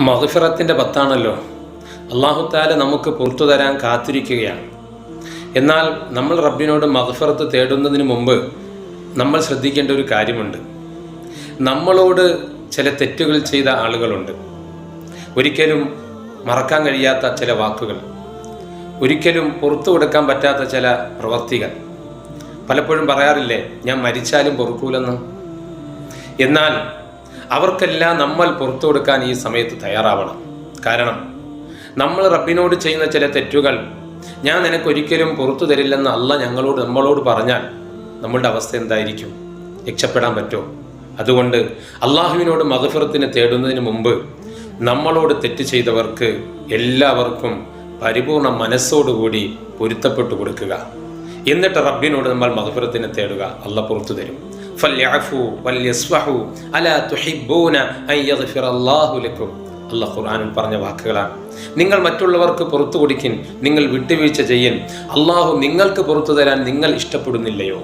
മഹഫിറത്തിന്റെ പത്താണല്ലോ. അള്ളാഹുത്താല നമുക്ക് പുറത്തു തരാൻ കാത്തിരിക്കുകയാണ്. എന്നാൽ നമ്മൾ റബ്ബിനോട് മഹഫിറത്ത് തേടുന്നതിന് മുമ്പ് നമ്മൾ ശ്രദ്ധിക്കേണ്ട ഒരു കാര്യമുണ്ട്. നമ്മളോട് ചില തെറ്റുകൾ ചെയ്ത ആളുകളുണ്ട്. ഒരിക്കലും മറക്കാൻ കഴിയാത്ത ചില വാക്കുകൾ. ഒരിക്കലും പുറത്തു കൊടുക്കാൻ പറ്റാത്ത ചില പ്രവർത്തികൾ. പലപ്പോഴും പറയാറില്ലേ ഞാൻ മരിച്ചാലും പൊറുക്കൂലെന്ന്? എന്നാൽ അവർക്കെല്ലാം നമ്മൾ പുറത്തു കൊടുക്കാൻ ഈ സമയത്ത് തയ്യാറാവണം. കാരണം നമ്മൾ റബ്ബിനോട് ചെയ്യുന്ന ചില തെറ്റുകൾ ഞാൻ നിനക്ക് ഒരിക്കലും പുറത്തു തരില്ലെന്ന് അല്ല ഞങ്ങളോട് നമ്മളോട് പറഞ്ഞാൽ നമ്മളുടെ അവസ്ഥ എന്തായിരിക്കും? രക്ഷപ്പെടാൻ പറ്റുമോ അതുകൊണ്ട് അള്ളാഹുവിനോട് മകഫിറത്തിന് തേടുന്നതിന് മുമ്പ് നമ്മളോട് തെറ്റ് ചെയ്തവർക്ക് എല്ലാവർക്കും പരിപൂർണ മനസ്സോടുകൂടി പൊരുത്തപ്പെട്ടു കൊടുക്കുക. എന്നിട്ട് റബ്ബിനോട് നമ്മൾ മഹഫിറത്തിനെ തേടുക. അല്ല പുറത്തു തരും. ഫല്യഅഫു വല്യസ്വഹു അലാ തുഹിബ്ബൂന അൻ യഗ്ഫിറല്ലാഹു ലക്കും. അള്ളാഹ് ഖുർആാനിൽ പറഞ്ഞ വാക്കുകളാണ്. നിങ്ങൾ മറ്റുള്ളവർക്ക് പുറത്തു കൊടുക്കിൻ നിങ്ങൾ വിട്ടുവീഴ്ച ചെയ്യൻ അള്ളാഹു നിങ്ങൾക്ക് പുറത്തു തരാൻ നിങ്ങൾ ഇഷ്ടപ്പെടുന്നില്ലയോ?